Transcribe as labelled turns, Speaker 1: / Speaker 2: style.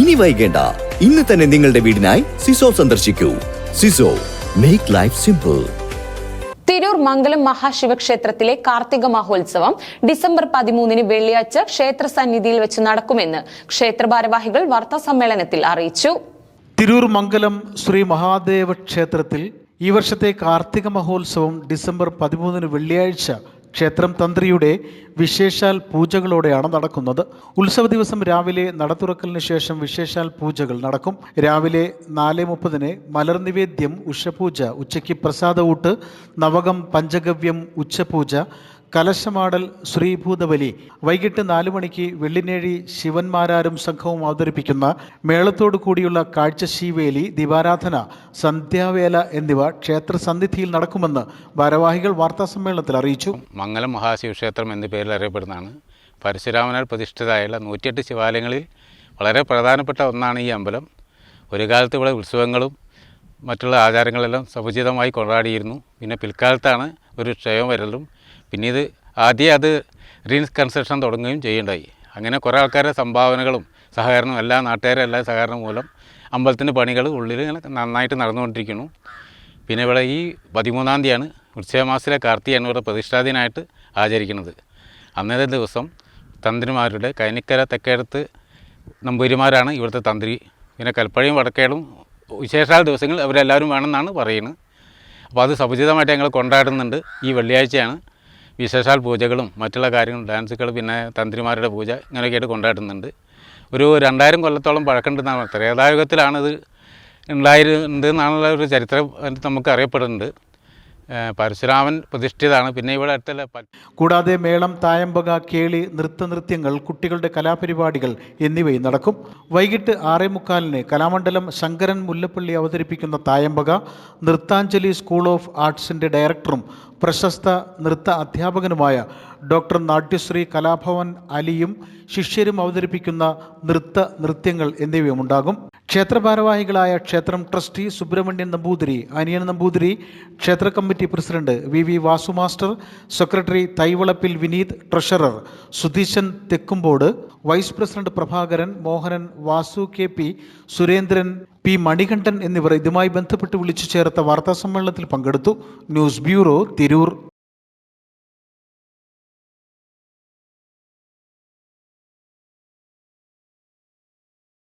Speaker 1: ഇനി വൈകേണ്ട. ഇന്ന് തന്നെ നിങ്ങളുടെ വീടിനായി സിസോ സന്ദർശിക്കൂ. സിസോ make life simple
Speaker 2: Tirur Mangalam മഹാശിവക്ഷേത്രത്തിലെ Karthika മഹോത്സവം ഡിസംബർ പതിമൂന്നിന് വെള്ളിയാഴ്ച ക്ഷേത്ര സന്നിധിയിൽ വെച്ച് നടക്കുമെന്ന് ക്ഷേത്ര ഭാരവാഹികൾ വാർത്താ സമ്മേളനത്തിൽ അറിയിച്ചു.
Speaker 3: തിരൂർ മംഗലം ശ്രീ മഹാദേവ ക്ഷേത്രത്തിൽ ഈ വർഷത്തെ കാർത്തിക മഹോത്സവം ഡിസംബർ പതിമൂന്നിന് വെള്ളിയാഴ്ച ക്ഷേത്രം തന്ത്രിയുടെ വിശേഷാൽ പൂജകളോടെയാണ് നടക്കുന്നത്. ഉത്സവ ദിവസം രാവിലെ നട തുറക്കലിന് ശേഷം വിശേഷാൽ പൂജകൾ നടക്കും. രാവിലെ നാല് മുപ്പതിന് മലർനിവേദ്യം ഉഷപൂജ ഉച്ചയ്ക്ക് പ്രസാദ ഊട്ട് നവകം പഞ്ചഗവ്യം ഉച്ചപൂജ കലശമാടൽ ശ്രീഭൂതബലി. വൈകിട്ട് നാലു മണിക്ക് വെള്ളിനേഴി ശിവന്മാരാരും സംഘവും അവതരിപ്പിക്കുന്ന മേളത്തോടു കൂടിയുള്ള കാഴ്ചശീവേലി ദീപാരാധന സന്ധ്യാവേല എന്നിവ ക്ഷേത്ര സന്നിധിയിൽ നടക്കുമെന്ന് ഭാരവാഹികൾ വാർത്താസമ്മേളനത്തിൽ അറിയിച്ചു.
Speaker 4: മംഗലം മഹാശിവക്ഷേത്രം എന്ന പേരിൽ അറിയപ്പെടുന്നതാണ്. പരശുരാമനാൽ പ്രതിഷ്ഠിതമായുള്ള നൂറ്റിയെട്ട് ശിവാലയങ്ങളിൽ വളരെ പ്രധാനപ്പെട്ട ഒന്നാണ് ഈ അമ്പലം. ഒരു കാലത്ത് ഇവിടെ ഉത്സവങ്ങളും മറ്റുള്ള ആചാരങ്ങളെല്ലാം സമുചിതമായി കൊണ്ടാടിയിരുന്നു പിന്നെ പിൽക്കാലത്താണ് ഒരു ക്ഷയം വരലും പിന്നെ ഇത് ആദ്യം അത് റീകൺസ്ട്രക്ഷൻ തുടങ്ങുകയും ചെയ്യേണ്ടായി. അങ്ങനെ കുറേ ആൾക്കാരെ സംഭാവനകളും സഹകരണവും എല്ലാ നാട്ടുകാരെ എല്ലാ സഹകരണം മൂലം അമ്പലത്തിന്റെ പണികൾ ഉള്ളിൽ ഇങ്ങനെ നന്നായിട്ട് നടന്നുകൊണ്ടിരിക്കുന്നു. പിന്നെ ഇവിടെ ഈ പതിമൂന്നാം തീയതിയാണ് വൃശ്ചികമാസത്തിലെ കാർത്തികയാണ് ഇവിടെ പ്രതിഷ്ഠാദിനായിട്ട് ആചരിക്കുന്നത്. അന്നേ ദിവസം തന്ത്രിമാരുടെ കൈനിക്കര തെക്കേടത്ത് നമ്പൂരിമാരാണ് ഇവിടുത്തെ തന്ത്രി. പിന്നെ കൽപ്പഴയും വടക്കേടും വിശേഷാൽ ദിവസങ്ങൾ അവരെല്ലാവരും വേണമെന്നാണ് പറയുന്നത്. അപ്പോൾ അത് സമുചിതമായിട്ട് ഞങ്ങൾ കൊണ്ടാടുന്നുണ്ട് ഈ വെള്ളിയാഴ്ചയാണ്. വിശേഷാൽ പൂജകളും മറ്റുള്ള കാര്യങ്ങളും ഡാൻസുകൾ പിന്നെ തന്ത്രിമാരുടെ പൂജ ഇങ്ങനെയൊക്കെയായിട്ട് കൊണ്ടാടുന്നുണ്ട്. ഒരു രണ്ടായിരം കൊല്ലത്തോളം പഴക്കമുണ്ടെന്നാണ് ത്രേതായുഗത്തിലാണിത് ഇത് എന്നാണുള്ള ഒരു ചരിത്രം നമുക്ക് അറിയപ്പെടുന്നുണ്ട്. പരശുരാമൻ പ്രതിഷ്ഠിതാണ് പിന്നെ ഇവിടെ അടുത്തുള്ള
Speaker 3: കൂടാതെ മേളം തായമ്പക കേളി നൃത്തനൃത്യങ്ങൾ കുട്ടികളുടെ കലാപരിപാടികൾ എന്നിവയും നടക്കും. വൈകിട്ട് ആറേ മുക്കാലിന് കലാമണ്ഡലം ശങ്കരൻ മുല്ലപ്പള്ളി അവതരിപ്പിക്കുന്ന തായമ്പക നൃത്താഞ്ജലി സ്കൂൾ ഓഫ് ആർട്സിന്റെ ഡയറക്ടറും പ്രശസ്ത നൃത്ത അധ്യാപകനുമായ ഡോക്ടർ നാട്യശ്രീ കലാഭവൻ അലിയും ശിഷ്യരും അവതരിപ്പിക്കുന്ന നൃത്ത നൃത്യങ്ങൾ എന്നിവയും ഉണ്ടാകും. ക്ഷേത്ര ഭാരവാഹികളായ ക്ഷേത്രം ട്രസ്റ്റി സുബ്രഹ്മണ്യൻ നമ്പൂതിരി അനിയൻ നമ്പൂതിരി ക്ഷേത്ര committee president V V Vasu master secretary Thaivalappil Vineeth treasurer Sudheeshan Thekkumpod vice president Prabhakaran Mohanan Vasu K P Surendran P Manikandan എന്നിവർ ഇതുമായി ബന്ധപ്പെട്ട് വിളിച്ചു ചേർത്ത വാർത്താസമ്മേളനത്തിൽ പങ്കെടുത്തു. News bureau Tirur.